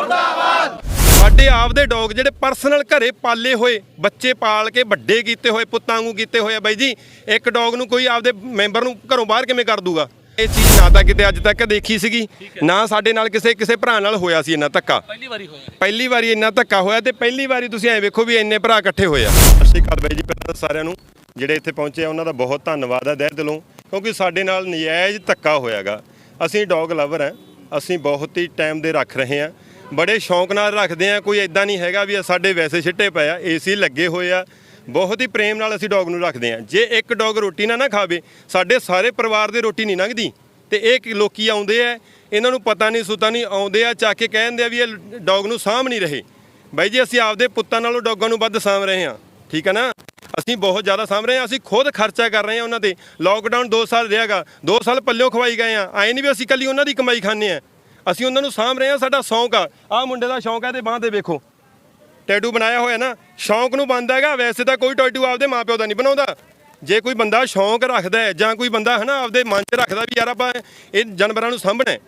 ਸਾਡੇ ਆਪਦੇ ਡੌਗ ਜਿਹੜੇ ਪਰਸਨਲ ਘਰੇ ਪਾਲੇ ਹੋਏ ਬੱਚੇ ਪਾਲ ਕੇ ਵੱਡੇ ਕੀਤੇ ਹੋਏ ਪੁੱਤਾਂ ਵਾਂਗੂ ਕੀਤੇ ਹੋਏ ਆ ਬਾਈ ਜੀ ਇੱਕ ਡੌਗ ਨੂੰ ਕੋਈ ਆਪਦੇ ਮੈਂਬਰ ਨੂੰ ਘਰੋਂ ਬਾਹਰ ਕਿਵੇਂ ਕਰ ਦੂਗਾ? ਇਹ ਚੀਜ਼ ਨਾ ਤਾਂ ਕਿਤੇ ਅੱਜ ਤੱਕ ਦੇਖੀ ਸੀਗੀ ਨਾ ਸਾਡੇ ਨਾਲ ਕਿਸੇ ਕਿਸੇ ਭਰਾ ਨਾਲ ਹੋਇਆ ਸੀ ਇੰਨਾ ਧੱਕਾ। ਪਹਿਲੀ ਵਾਰੀ ਹੋਇਆ ਪਹਿਲੀ ਵਾਰੀ ਇੰਨਾ ਧੱਕਾ ਹੋਇਆ ਤੇ ਪਹਿਲੀ ਵਾਰੀ ਤੁਸੀਂ ਐ ਵੇਖੋ ਵੀ ਇੰਨੇ ਭਰਾ ਇਕੱਠੇ ਹੋਏ ਆ। ਸਤਿ ਸ਼੍ਰੀ ਅਕਾਲ ਬਾਈ ਜੀ ਪਹਿਲਾਂ ਸਾਰਿਆਂ ਨੂੰ ਜਿਹੜੇ ਇੱਥੇ ਪਹੁੰਚੇ ਆ ਉਹਨਾਂ ਦਾ ਬਹੁਤ ਧੰਨਵਾਦ ਹੈ ਦਿਲ ਦਿਲੋਂ ਕਿਉਂਕਿ ਸਾਡੇ ਨਾਲ ਨਜਾਇਜ਼ ਧੱਕਾ ਹੋਇਆਗਾ। ਅਸੀਂ ਡੌਗ ਲਵਰ ਹਾਂ ਅਸੀਂ ਬਹੁਤ ਹੀ ਟਾਈਮ ਦੇ ਰੱਖ ਰਹੇ ਹਾਂ ਬੜੇ ਸ਼ੌਂਕ ਨਾਲ ਰੱਖਦੇ ਆ, ਕੋਈ ਐਦਾਂ ਨਹੀਂ ਹੈਗਾ ਵੀ ਸਾਡੇ ਵੈਸੇ ਛਿੱਟੇ ਪਏ ਆ ਏਸੀ ਲੱਗੇ ਹੋਏ ਆ। ਬਹੁਤ ਹੀ ਪ੍ਰੇਮ ਨਾਲ ਅਸੀਂ ਡੌਗ ਨੂੰ ਰੱਖਦੇ ਆ। ਜੇ ਇੱਕ ਡੌਗ ਰੋਟੀ ਨਾ ਨਾ ਖਾਵੇ, ਸਾਡੇ ਸਾਰੇ ਪਰਿਵਾਰ ਦੇ ਰੋਟੀ ਨਹੀਂ ਲੰਘਦੀ। ਤੇ ਇਹ ਕਿ ਲੋਕੀ ਆਉਂਦੇ ਆ, ਇਹਨਾਂ ਨੂੰ ਪਤਾ ਨਹੀਂ, ਸੁਤਾ ਨਹੀਂ, ਆਉਂਦੇ ਆ, ਚੱਕ ਕੇ ਕਹਿੰਦੇ ਆ ਵੀ ਇਹ ਡੌਗ ਨੂੰ ਸਾਂਭ ਨਹੀਂ ਰਹੇ। ਬਾਈ ਜੀ, ਅਸੀਂ ਆਪਦੇ ਪੁੱਤਾਂ ਨਾਲੋਂ ਡੌਗਾਂ ਨੂੰ ਵੱਧ ਸਾਂਭ ਰਹੇ ਹਾਂ ਠੀਕ ਹੈ ਨਾ? ਅਸੀਂ ਬਹੁਤ ਜ਼ਿਆਦਾ ਸਾਂਭ ਰਹੇ ਹਾਂ ਅਸੀਂ ਖੁਦ ਖਰਚਾ ਕਰ ਰਹੇ ਹਾਂ ਉਹਨਾਂ ਤੇ। ਲੋਕਡਾਊਨ 2 ਸਾਲ ਰਿਹਾਗਾ 2 ਸਾਲ ਪੱਲਿਓ ਖਵਾਈ ਗਏ ਆ। ਐ ਨਹੀਂ ਵੀ ਅਸੀਂ ਕੱਲੀ ਉਹਨਾਂ ਦੀ ਕਮਾਈ ਖਾਂਦੇ ਆ। ਅਸੀਂ ਉਹਨਾਂ ਨੂੰ ਸਾਂਭ ਰਹੇ ਹਾਂ ਸਾਡਾ ਸ਼ੌਂਕ ਆ। ਆਹ ਮੁੰਡੇ ਦਾ ਸ਼ੌਂਕ ਹੈ ਤੇ ਬਾਂਹ ਤੇ ਵੇਖੋ। ਟੈਟੂ ਬਣਾਇਆ ਹੋਇਆ ਨਾ ਸ਼ੌਂਕ ਨੂੰ ਬੰਦਾ ਹੈਗਾ ਵੈਸੇ ਤਾਂ ਕੋਈ ਟੈਟੂ ਆਪਦੇ ਮਾਪਿਓ ਦਾ ਨਹੀਂ ਬਣਾਉਂਦਾ। ਜੇ ਕੋਈ ਬੰਦਾ ਸ਼ੌਂਕ ਰੱਖਦਾ ਹੈ ਜਾਂ ਕੋਈ ਬੰਦਾ ਹਨਾ ਆਪਦੇ ਮਨ 'ਚ ਰੱਖਦਾ ਵੀ ਯਾਰ ਆਪਾਂ ਇਹ ਜਾਨਵਰਾਂ ਨੂੰ ਸਾਂਭਣਾ ਹੈ,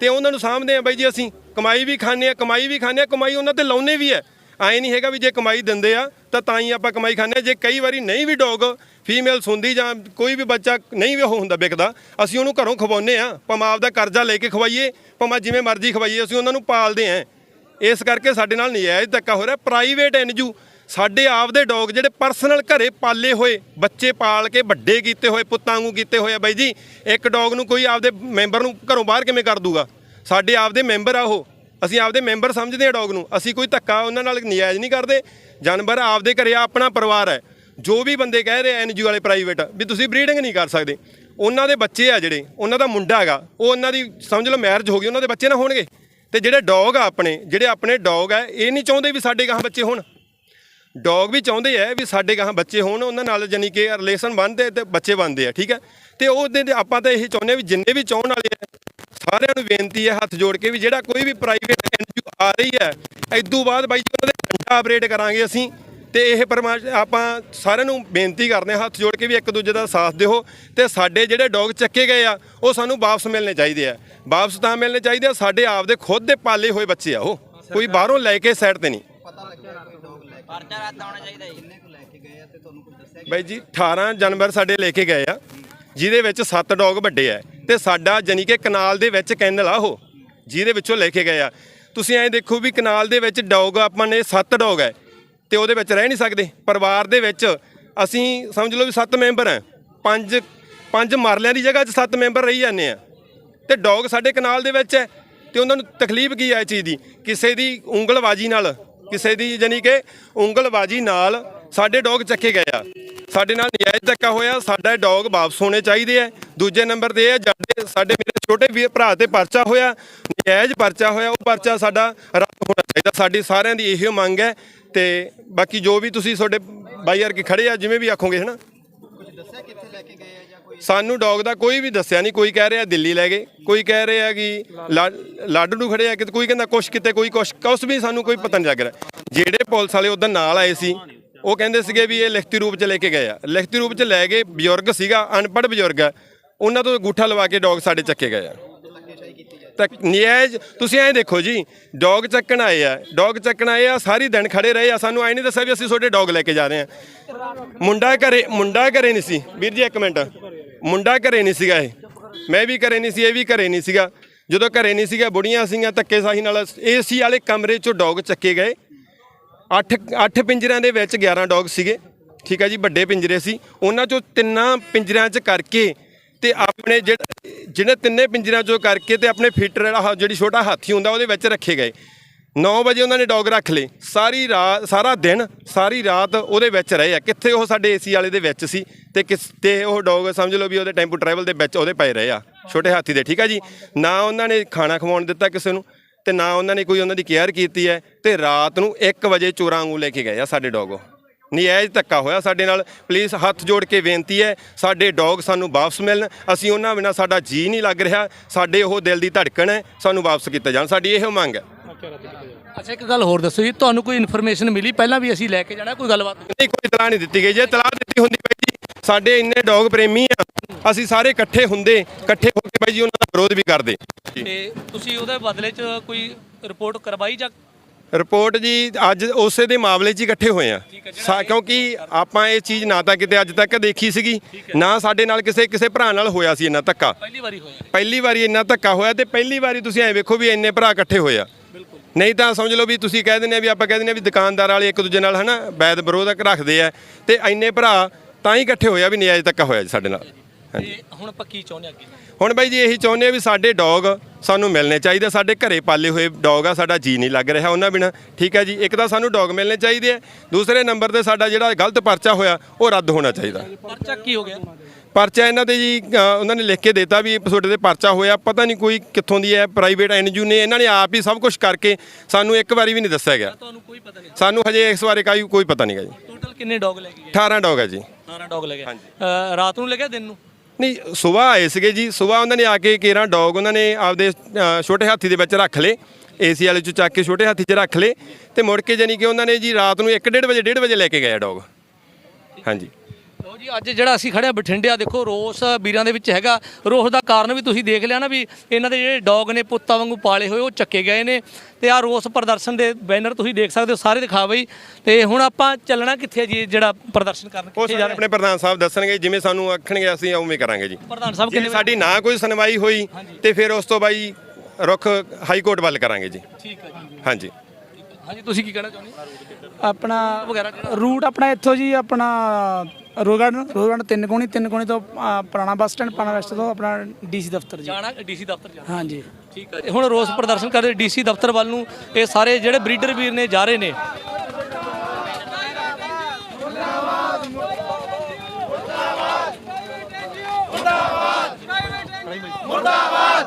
ਤੇ ਉਹਨਾਂ ਨੂੰ ਸਾਂਭਦੇ ਆ ਬਾਈ ਜੀ ਅਸੀਂ। ਕਮਾਈ ਵੀ ਖਾਂਦੇ ਆ ਕਮਾਈ ਵੀ ਖਾਂਦੇ ਆ ਕਮਾਈ ਉਹਨਾਂ ਤੇ ਲਾਉਨੇ ਵੀ ਹੈ। ਐ ਨਹੀਂ ਹੈਗਾ ਵੀ ਜੇ ਕਮਾਈ ਦਿੰਦੇ ਆ, ਤਾਂ ਤਾਂ ਹੀ ਆਪਾਂ ਕਮਾਈ ਖਾਂਦੇ ਆ ਜੇ ਕਈ ਵਾਰੀ ਨਹੀਂ ਵੀ ਡੌਗ ਫੀਮੇਲ ਸੁੰਦੀ ਜਾਂ ਕੋਈ ਵੀ ਬੱਚਾ ਨਹੀਂ ਵੀ ਉਹ ਹੁੰਦਾ ਵਿਕਦਾ, ਅਸੀਂ ਉਹਨੂੰ ਘਰੋਂ ਖਵਾਉਨੇ ਆ ਭਾਵੇਂ ਆਪਦਾ ਕਰਜ਼ਾ ਲੈ ਕੇ ਖਵਾਈਏ, ਭਾਵੇਂ ਜਿਵੇਂ ਮਰਜ਼ੀ ਖਵਾਈਏ, ਅਸੀਂ ਉਹਨਾਂ ਨੂੰ ਪਾਲਦੇ ਆ ਇਸ ਕਰਕੇ ਸਾਡੇ ਨਾਲ ਨਜਾਇਜ਼ ਧੱਕਾ ਹੋ ਰਿਹਾ। ਪ੍ਰਾਈਵੇਟ ਐਨਜੂ ਸਾਡੇ ਆਪਦੇ ਡੌਗ ਜਿਹੜੇ ਪਰਸਨਲ ਘਰੇ ਪਾਲੇ ਹੋਏ, ਬੱਚੇ ਪਾਲ ਕੇ ਵੱਡੇ ਕੀਤੇ ਹੋਏ, ਪੁੱਤਾਂ ਵਾਂਗੂ ਕੀਤੇ ਹੋਏ ਆ ਬਾਈ ਜੀ, ਇੱਕ ਡੌਗ ਨੂੰ ਕੋਈ ਆਪਦੇ ਮੈਂਬਰ ਨੂੰ ਘਰੋਂ ਬਾਹਰ ਕਿਵੇਂ ਕਰ ਦੂਗਾ? ਸਾਡੇ ਆਪਦੇ ਮੈਂਬਰ ਆ ਉਹ। ਅਸੀਂ ਆਪਦੇ ਮੈਂਬਰ ਸਮਝਦੇ ਹਾਂ ਡੌਗ ਨੂੰ। ਅਸੀਂ ਕੋਈ ਧੱਕਾ ਉਹਨਾਂ ਨਾਲ ਨਜਾਇਜ਼ ਨਹੀਂ ਕਰਦੇ। ਜਾਨਵਰ ਆਪਦੇ ਘਰੇ ਆ, ਆਪਣਾ ਪਰਿਵਾਰ ਹੈ। ਜੋ ਵੀ ਬੰਦੇ ਕਹਿ ਰਹੇ ਐਨਜੀਓ ਵਾਲੇ ਪ੍ਰਾਈਵੇਟ ਵੀ ਤੁਸੀਂ ਬਰੀਡਿੰਗ ਨਹੀਂ ਕਰ ਸਕਦੇ। ਉਹਨਾਂ ਦੇ ਬੱਚੇ ਆ ਜਿਹੜੇ, ਉਹਨਾਂ ਦਾ ਮੁੰਡਾ ਹੈਗਾ, ਉਹ ਉਹਨਾਂ ਦੀ ਸਮਝ ਲਓ ਮੈਰਿਜ ਹੋ ਗਈ, ਉਹਨਾਂ ਦੇ ਬੱਚੇ ਨਾ ਹੋਣਗੇ। ਤੇ ਜਿਹੜੇ ਡੌਗ ਆ ਆਪਣੇ, ਜਿਹੜੇ ਆਪਣੇ ਡੌਗ ਆ, ਇਹ ਨਹੀਂ ਚਾਹੁੰਦੇ ਵੀ ਸਾਡੇ ਗਾਂ ਬੱਚੇ ਹੋਣ। ਡੌਗ ਵੀ ਚਾਹੁੰਦੇ ਆ ਵੀ ਸਾਡੇ ਗਾਂ ਬੱਚੇ ਹੋਣ, ਉਹਨਾਂ ਨਾਲ ਜਾਨੀ ਕਿ ਰਿਲੇਸ਼ਨ ਬਣਦੇ ਤੇ ਬੱਚੇ ਬਣਦੇ ਆ, ਠੀਕ ਹੈ? ਤੇ ਉਹਦੇ ਆਪਾਂ ਤਾਂ ਇਹ ਚਾਹੁੰਦੇ ਆ ਵੀ ਜਿੰਨੇ ਵੀ ਚਾਹਣ ਵਾਲੇ ਆ ਸਾਰਿਆਂ ਨੂੰ ਬੇਨਤੀ ਹੈ ਹੱਥ ਜੋੜ ਕੇ ਵੀ ਜਿਹੜਾ ਕੋਈ ਵੀ ਪ੍ਰਾਈਵੇਟ ਐਨਜੀਓ ਆ ਰਹੀ ਹੈ ਇਦੋਂ ਬਾਅਦ ਬਾਈ ਜੀ ਉਹਨਾਂ ਦੇ ਘੰਟਾ ਆਪਰੇਟ ਕਰਾਂਗੇ ਅਸੀਂ। ਤੇ ਇਹ ਪਰਮਾ ਆਪਾਂ ਸਾਰਿਆਂ ਨੂੰ ਬੇਨਤੀ ਕਰਦੇ ਹਾਂ ਹੱਥ ਜੋੜ ਕੇ ਵੀ ਇੱਕ ਦੂਜੇ ਦਾ ਸਾਥ ਦਿਓ ਤੇ ਸਾਡੇ ਜਿਹੜੇ ਡੌਗ ਚੱਕੇ ਗਏ ਆ ਉਹ ਸਾਨੂੰ ਵਾਪਸ ਮਿਲਣੇ ਚਾਹੀਦੇ ਆ। ਵਾਪਸ ਤਾਂ ਮਿਲਣੇ ਚਾਹੀਦੇ ਆ ਸਾਡੇ ਆਪਦੇ ਖੁਦ ਦੇ ਪਾਲੇ ਹੋਏ ਬੱਚੇ ਆ ਉਹ। ਕੋਈ ਬਾਹਰੋਂ ਲੈ ਕੇ ਸਾਈਡ ਤੇ ਨਹੀਂ। ਪਰਚਾ ਰੱਦ ਹੋਣਾ ਚਾਹੀਦਾ ਜੀ। ਕਿੰਨੇ ਕੁ ਲੈ ਕੇ ਗਏ ਆ ਤੇ ਤੁਹਾਨੂੰ ਕੁਝ ਦੱਸਿਆ ਬਾਈ ਜੀ 18 ਜਾਨਵਰ ਸਾਡੇ ਲੈ ਕੇ ਗਏ ਆ। ਜਿਹਦੇ ਵਿੱਚ 7 ਡੌਗ ਵੱਡੇ ਆ ਤੇ ਸਾਡਾ ਜਾਨੀ ਕਿ ਕਨਾਲ ਦੇ ਵਿੱਚ ਕੈਨਲ ਆ ਉਹ, ਜਿਹਦੇ ਵਿੱਚੋਂ ਲੈ ਕੇ ਗਏ ਆ। ਤੁਸੀਂ ਐਂ ਦੇਖੋ ਵੀ ਕਨਾਲ ਦੇ ਵਿੱਚ ਡੌਗ ਆਪਾਂ ਨੇ 7 ਡੌਗ ਹੈ ਤੇ ਉਹਦੇ ਵਿੱਚ ਰਹਿ ਨਹੀਂ ਸਕਦੇ। ਪਰਿਵਾਰ ਦੇ ਵਿੱਚ ਅਸੀਂ ਸਮਝ ਲਓ ਵੀ 7 ਮੈਂਬਰ ਆ ਪੰਜ ਪੰਜ ਮਰਲਿਆਂ ਦੀ ਜਗ੍ਹਾ 'ਚ 7 ਮੈਂਬਰ ਰਹੀ ਜਾਂਦੇ ਆ। ਤੇ ਡੌਗ ਸਾਡੇ ਕਨਾਲ ਦੇ ਵਿੱਚ ਹੈ ਤੇ ਉਹਨਾਂ ਨੂੰ ਤਕਲੀਫ ਕੀ ਆ ਇਹ ਚੀਜ਼ ਦੀ? ਕਿਸੇ ਦੀ ਉਂਗਲਬਾਜੀ ਨਾਲ, ਕਿਸੇ ਦੀ ਜਾਨੀ ਕਿ ਉਂਗਲਬਾਜੀ ਨਾਲ ਸਾਡੇ ਡੌਗ ਚੱਕੇ ਗਏ ਆ। ਸਾਡੇ ਨਾਲ ਨਜਾਇਜ਼ ਧੱਕਾ ਹੋਇਆ, ਸਾਡਾ ਡੌਗ ਵਾਪਸ ਹੋਣੇ ਚਾਹੀਦੇ ਆ। ਦੂਜੇ ਨੰਬਰ ਤੇ ਇਹ ਆ, ਸਾਡੇ ਮੇਰੇ ਛੋਟੇ ਵੀਰ ਭਰਾ ਤੇ ਪਰਚਾ ਹੋਇਆ, ਨਜਾਇਜ਼ ਪਰਚਾ ਹੋਇਆ, ਉਹ ਪਰਚਾ ਸਾਡਾ ਰੱਦ ਹੋਣਾ ਚਾਹੀਦਾ। ਸਾਡੀ ਸਾਰਿਆਂ ਦੀ ਇਹੀ ਮੰਗ ਹੈ ਤੇ ਬਾਕੀ ਜੋ ਵੀ ਤੁਸੀਂ ਤੁਹਾਡੇ ਬਾਈ ਯਾਰ ਕੇ ਖੜੇ ਆ, ਜਿਵੇਂ ਵੀ ਆਖੋਗੇ, ਹਨਾ? ਕੁਝ ਸਾਨੂੰ ਡੌਗ ਦਾ ਕੋਈ ਵੀ ਦੱਸਿਆ ਨਹੀਂ, ਕੋਈ ਕਹਿ ਰਿਹਾ ਦਿੱਲੀ ਲੈ ਗਏ, ਕੋਈ ਕਹਿ ਰਿਹਾ ਕਿ ਲਾ- ਲਾਡੂ ਨੂੰ ਖੜੇ ਆ, ਕਿ ਕੋਈ ਕਹਿੰਦਾ ਕੁਛ ਕਿਤੇ, ਕੋਈ ਕੁਛ ਕੁਛ ਵੀ ਸਾਨੂੰ ਕੋਈ ਪਤਾ ਨਹੀਂ ਲੱਗ ਰਿਹਾ। ਜਿਹੜੇ ਪੁਲਿਸ ਵਾਲੇ ਉਦੋਂ ਨਾਲ ਆਏ ਸੀ ਉਹ ਕਹਿੰਦੇ ਸੀਗੇ ਵੀ ਇਹ ਲਿਖਤੀ ਰੂਪ 'ਚ ਲੈ ਕੇ ਗਏ ਆ। ਲਿਖਤੀ ਰੂਪ 'ਚ ਲੈ ਗਏ ਬਜ਼ੁਰਗ ਸੀਗਾ, ਅਨਪੜ੍ਹ ਬਜ਼ੁਰਗ ਆ। ਉਹਨਾਂ ਤੋਂ ਅੰਗੂਠਾ ਲਵਾ ਕੇ ਡੌਗ ਸਾਡੇ ਚੱਕੇ ਗਏ ਆ। ਤਾਂ ਨਿਆਜ ਤੁਸੀਂ ਐਂ ਦੇਖੋ ਜੀ, ਡੌਗ ਚੱਕਣ ਆਏ ਆ। ਡੌਗ ਚੱਕਣ ਆਏ ਆ, ਸਾਰੀ ਦਿਨ ਖੜੇ ਰਹੇ ਆ। ਸਾਨੂੰ ਐ ਨਹੀਂ ਦੱਸਿਆ ਵੀ ਅਸੀਂ ਤੁਹਾਡੇ ਡੌਗ ਲੈ ਕੇ ਜਾ ਰਹੇ ਆ। ਮੁੰਡਾ ਘਰੇ ਮੁੰਡਾ ਘਰੇ ਨਹੀਂ ਸੀ। ਵੀਰ ਜੀ, ਇੱਕ ਮਿੰਟ। ਮੁੰਡਾ ਘਰੇ ਨਹੀਂ ਸੀਗਾ ਇਹ। ਮੈਂ ਵੀ ਘਰੇ ਨਹੀਂ ਸੀ, ਇਹ ਵੀ ਘਰੇ ਨਹੀਂ ਸੀਗਾ। ਜਦੋਂ ਘਰੇ ਨਹੀਂ ਸੀਗਾ, ਬੁੜੀਆਂ ਸੀਗੀਆਂ ਧੱਕੇ ਸਾਹੀ ਨਾਲ। ਏਸੀ ਵਾਲੇ ਕਮਰੇ ਚੋਂ ਡੌਗ ਚੱਕੇ ਗਏ। ਅੱਠ ਅੱਠ ਪਿੰਜਰਿਆਂ ਦੇ ਵਿੱਚ 11 ਡੌਗ ਸੀਗੇ। ਠੀਕ ਹੈ ਜੀ, ਵੱਡੇ ਪਿੰਜਰੇ ਸੀ। ਉਹਨਾਂ ਚੋਂ ਤਿੰਨਾਂ ਪਿੰਜਰਿਆਂ 'ਚ ਕਰਕੇ ਤੇ ਆਪਣੇ ਜਿਹੜੇ ਜਿਹੜੇ ਤਿੰਨੇ ਪਿੰਜਰਿਆਂ 'ਚੋਂ ਕਰਕੇ ਤੇ ਆਪਣੇ ਫੀਟਰ ਜਿਹੜਾ ਹ- ਜਿਹੜੀ ਛੋਟਾ ਹਾਥੀ ਹੁੰਦਾ, ਉਹਦੇ ਵਿੱਚ ਰੱਖੇ ਗਏ। 9 ਵਜੇ ਉਹਨਾਂ ਨੇ ਡੌਗ ਰੱਖ ਲਏ। ਸਾਰੀ ਰਾਤ, ਸਾਰਾ ਦਿਨ, ਸਾਰੀ ਰਾਤ ਉਹਦੇ ਵਿੱਚ ਰਹੇ ਆ। ਕਿੱਥੇ ਉਹ ਸਾਡੇ ਏਸੀ ਵਾਲੇ ਦੇ ਵਿੱਚ ਸੀ ਤੇ ਕਿਸ, ਤੇ ਉਹ ਡੌਗ ਸਮਝ ਲਓ ਵੀ ਉਹਦੇ ਟੈਂਪੂ ਟਰੈਵਲ ਦੇ ਵਿੱਚ ਉਹਦੇ ਪਏ ਰਹੇ ਆ, ਛੋਟੇ ਹਾਥੀ ਦੇ। ਠੀਕ ਆ ਜੀ, ਨਾ ਉਹਨਾਂ ਨੇ ਖਾਣਾ ਖਵਾਉਣ ਦਿੱਤਾ ਕਿਸੇ ਨੂੰ ਤੇ ਨਾ ਉਹਨਾਂ ਨੇ ਕੋਈ ਉਹਨਾਂ ਦੀ ਕੇਅਰ ਕੀਤੀ ਹੈ ਤੇ ਰਾਤ ਨੂੰ 1 ਵਜੇ ਚੋਰਾਂ ਵਾਂਗੂ ਲੈ ਕੇ ਗਏ ਆ ਸਾਡੇ ਡੌਗ ਨਜਾਇਜ਼ ਧੱਕਾ ਹੋਇਆ ਸਾਡੇ ਨਾਲ। ਪਲੀਜ਼ ਹੱਥ ਜੋੜ ਕੇ ਬੇਨਤੀ ਹੈ ਸਾਡੇ ਡੌਗ ਸਾਨੂੰ ਵਾਪਸ ਮਿਲਣ। ਅਸੀਂ ਉਹਨਾਂ ਬਿਨਾਂ ਸਾਡਾ ਜੀ ਨਹੀਂ ਲੱਗ ਰਿਹਾ। ਸਾਡੇ ਉਹ ਦਿਲ ਦੀ ਧੜਕਣ ਹੈ ਸਾਨੂੰ ਵਾਪਸ ਕੀਤਾ ਜਾਣ। ਸਾਡੀ ਇਹੋ ਮੰਗ ਹੈ। ਅੱਛਾ ਇੱਕ ਗੱਲ ਹੋਰ ਦੱਸੋ ਜੀ। ਤੁਹਾਨੂੰ ਕੋਈ ਇਨਫੋਰਮੇਸ਼ਨ ਮਿਲੀ? ਪਹਿਲਾਂ ਵੀ ਅਸੀਂ ਲੈ ਕੇ ਜਾਣਾ ਕੋਈ ਗੱਲਬਾਤ? ਨਹੀਂ ਕੋਈ ਤਲਾਹ ਨਹੀਂ ਦਿੱਤੀ ਗਈ। ਜੇ ਤਲਾਹ ਦਿੱਤੀ ਹੁੰਦੀ ਬਾਈ ਜੀ ਸਾਡੇ ਇੰਨੇ ਡੌਗ ਪ੍ਰੇਮੀ ਆ। ਅਸੀਂ ਸਾਰੇ ਇਕੱਠੇ ਹੁੰਦੇ ਇਕੱਠੇ ਬਾਈ ਜੀ ਉਹਨਾਂ ਦਾ ਵਿਰੋਧ ਵੀ ਕਰਦੇ। ਤੇ ਤੁਸੀਂ ਉਹਦੇ ਬਦਲੇ 'ਚ ਕੋਈ ਰਿਪੋਰਟ ਕਰਵਾਈ ਜਾਂ ਰਿਪੋਰਟ ਜੀ ਅੱਜ ਉਸੇ ਦੇ ਮਾਮਲੇ 'ਚ ਹੀ ਇਕੱਠੇ ਹੋਏ ਆ। ਕਿਉਂਕਿ ਆਪਾਂ ਇਹ ਚੀਜ਼ ਨਾ ਤਾਂ ਕਿਤੇ ਅੱਜ ਤੱਕ ਦੇਖੀ ਸੀਗੀ ਨਾ ਸਾਡੇ ਨਾਲ ਕਿਸੇ ਕਿਸੇ ਭਰਾ ਨਾਲ ਹੋਇਆ ਸੀ ਇੰਨਾ ਧੱਕਾ। ਪਹਿਲੀ ਵਾਰੀ ਹੋਇਆ। ਪਹਿਲੀ ਵਾਰੀ ਇੰਨਾ ਧੱਕਾ ਹੋਇਆ ਤੇ ਪਹਿਲੀ ਵਾਰੀ ਤੁਸੀਂ ਐ ਵੇਖੋ ਵੀ ਇੰਨੇ ਭਰਾ ਇਕੱਠੇ ਹੋਏ ਆ। ਨਹੀਂ ਤਾਂ ਸਮਝ ਲਓ ਵੀ ਤੁਸੀਂ ਕਹਿ ਦਿੰਦੇ ਆ ਵੀ ਆਪਾਂ ਕਹਿ ਦਿੰਦੇ ਆ ਵੀ ਦੁਕਾਨਦਾਰ ਵਾਲੇ ਇੱਕ ਦੂਜੇ ਨਾਲ ਹਨਾ ਵੈਦ ਵਿਰੋਧ ਰੱਖਦੇ ਆ ਤੇ ਇੰਨੇ ਭਰਾ ਤਾਂ ਹੀ ਇਕੱਠੇ ਹੋਇਆ ਵੀ ਨਜਾਇਜ਼ ਧੱਕਾ ਹੋਇਆ ਜੀ ਸਾਡੇ ਨਾਲ। ਤੇ ਹੁਣ ਆਪਾਂ ਕੀ ਚਾਹੁੰਦੇ ਅੱਗੇ? ਹੁਣ ਬਾਈ ਜੀ ਇਹੀ ਚਾਹੁੰਦੇ ਆ ਵੀ ਸਾਡੇ ਡੌਗ ਸਾਨੂੰ ਮਿਲਣੇ ਚਾਹੀਦੇ ਸਾਡੇ ਘਰੇ ਪਾਲੇ ਹੋਏ ਡੌਗ ਆ ਸਾਡਾ ਜੀ ਨਹੀਂ ਲੱਗ ਰਿਹਾ ਉਹਨਾਂ ਬਿਨਾ। ਠੀਕ ਹੈ ਜੀ ਇੱਕ ਤਾਂ ਸਾਨੂੰ ਡੌਗ ਮਿਲਣੇ ਚਾਹੀਦੇ ਆ। ਦੂਸਰੇ ਨੰਬਰ ਤੇ ਸਾਡਾ ਜਿਹੜਾ ਗਲਤ ਪਰਚਾ ਹੋਇਆ ਉਹ ਰੱਦ ਹੋਣਾ ਚਾਹੀਦਾ। ਪਰਚਾ ਕੀ ਹੋ ਗਿਆ? ਪਰਚਾ ਇਹਨਾਂ ਤੇ ਜੀ ਅ, ਉਹਨਾਂ ਨੇ ਲਿਖ ਕੇ ਦਿੱਤਾ ਵੀ ਤੁਹਾਡੇ ਤੇ ਪਰਚਾ ਹੋਇਆ। ਪਤਾ ਨਹੀਂ ਕੋਈ ਕਿੱਥੋਂ ਦੀ ਹੈ ਪ੍ਰਾਈਵੇਟ ਐਨਜੀਓ ਨੇ ਇਹਨਾਂ ਨੇ ਆਪ ਹੀ ਸਭ ਕੁਝ ਕਰਕੇ ਸਾਨੂੰ ਇੱਕ ਵਾਰੀ ਵੀ ਨਹੀਂ ਦੱਸਿਆ ਗਿਆ। ਤੁਹਾਨੂੰ ਕੋਈ ਪਤਾ ਨਹੀਂ। ਸਾਨੂੰ ਹਜੇ ਇਸ ਬਾਰੇ ਕਾਈ ਕੋਈ ਪਤਾ ਨਹੀਂਗਾ ਜੀ। ਟੋਟਲ ਕਿੰਨੇ ਡੌਗ ਲੈ ਕੇ ਗਏ? 18 ਡੌਗ ਹੈ ਜੀ। 18 ਡੌਗ ਲੈ ਗਏ। ਅ, ਰਾਤ ਨੂੰ ਲੈ ਗਿਆ ਦਿਨ ਨੂੰ? ਨਹੀਂ ਸਵੇਰ ਆਏ ਸੀਗੇ ਜੀ। ਸਵੇਰ ਉਹਨਾਂ ਨੇ ਆ ਕੇ ਕੇਰਾਂ ਡੌਗ ਉਹਨਾਂ ਨੇ ਆਪਦੇ ਅ, ਛੋਟੇ ਹਾਥੀ ਦੇ ਵਿੱਚ ਰੱਖ ਲਏ। ਏਸੀ ਵਾਲੇ 'ਚ ਚੱਕ ਕੇ ਛੋਟੇ ਹਾਥੀ 'ਚ ਰੱਖ ਲਏ। ਤੇ ਮੁੜ ਕੇ ਜਾਨੀ ਕਿ ਉਹਨਾਂ ਨੇ ਜੀ ਰਾਤ ਨੂੰ 1:30 ਵਜੇ 1:30 ਵਜੇ ਲੈ ਕੇ ਗਏ ਡੌਗ। ਹਾਂਜੀ। ਲਓ ਜੀ ਅੱਜ ਜਿਹੜਾ ਅਸੀਂ ਖੜੇ ਆ ਬਠਿੰਡੇ ਆ ਦੇਖੋ ਰੋਸ ਵੀਰਾਂ ਦੇ ਵਿੱਚ ਹੈਗਾ। ਰੋਸ ਦਾ ਕਾਰਨ ਵੀ ਤੁਸੀਂ ਦੇਖ ਲਿਆ ਨਾ ਵੀ ਇਹਨਾਂ ਦੇ ਜਿਹੜੇ ਡੌਗ ਨੇ ਪੁੱਤਾਂ ਵਾਂਗੂ ਪਾਲੇ ਹੋਏ ਉਹ ਚੱਕੇ ਗਏ ਨੇ। ਤੇ ਆ ਰੋਸ ਪ੍ਰਦਰਸ਼ਨ ਦੇ ਬੈਨਰ ਤੁਸੀਂ ਦੇਖ ਸਕਦੇ ਹੋ ਸਾਰੇ ਦਿਖਾ ਬਈ। ਤੇ ਹੁਣ ਆਪਾਂ ਚੱਲਣਾ ਕਿੱਥੇ ਜੀ ਜਿਹੜਾ ਪ੍ਰਦਰਸ਼ਨ ਕਰਨ ਉਹ ਕਿੱਥੇ ਜਾ ਸਾਰੇ ਰਹੇ? ਆਪਣੇ ਪ੍ਰਧਾਨ ਸਾਹਿਬ ਦੱਸਣਗੇ ਜਿਵੇਂ ਸਾਨੂੰ ਆਖਣਗੇ ਅਸੀਂ ਉਵੇਂ ਕਰਾਂਗੇ ਜੀ। ਪ੍ਰਧਾਨ ਸਾਹਿਬ ਜੇ ਕਿੰਨੇ ਸਾਡੀ ਨਾ ਕੋਈ ਸੁਣਵਾਈ ਹੋਈ ਤੇ ਫਿਰ ਉਸ ਤੋਂ ਬਾਈ ਰੁੱਖ ਹਾਈ ਕੋਰਟ ਵੱਲ ਕਰਾਂਗੇ ਜੀ। ਠੀਕ ਹੈ ਜੀ। ਹਾਂਜੀ। ਹਾਂਜੀ ਤੁਸੀਂ ਕੀ ਕਹਿਣਾ ਚਾਹੁੰਦੇ ਆਪਣਾ ਵਗੈਰਾ ਜਿਹੜਾ ਰੂਟ ਆਪਣਾ ਇੱਥੋਂ ਜੀ ਆਪਣਾ ਰੋਗੜ ਰੋਗੜ ਤਿੰਨ ਕੋਣੀ ਤਿੰਨ ਕੋਣੀ ਤੋਂ ਪੁਰਾਣਾ ਬੱਸ ਸਟੈਂਡ ਪਾਣਾ ਵੈਸਟ ਤੋਂ ਆਪਣਾ ਡੀਸੀ ਦਫ਼ਤਰ ਜੀ। ਜਾਣਾ ਡੀਸੀ ਦਫ਼ਤਰ ਜਾਣਾ। ਹਾਂਜੀ। ਠੀਕ ਹੈ ਜੀ। ਹੁਣ ਰੋਸ ਪ੍ਰਦਰਸ਼ਨ ਕਰਦੇ ਡੀਸੀ ਦਫ਼ਤਰ ਵੱਲ ਨੂੰ ਇਹ ਸਾਰੇ ਜਿਹੜੇ ਬਰੀਡਰ ਵੀਰ ਨੇ ਜਾ ਰਹੇ ਨੇ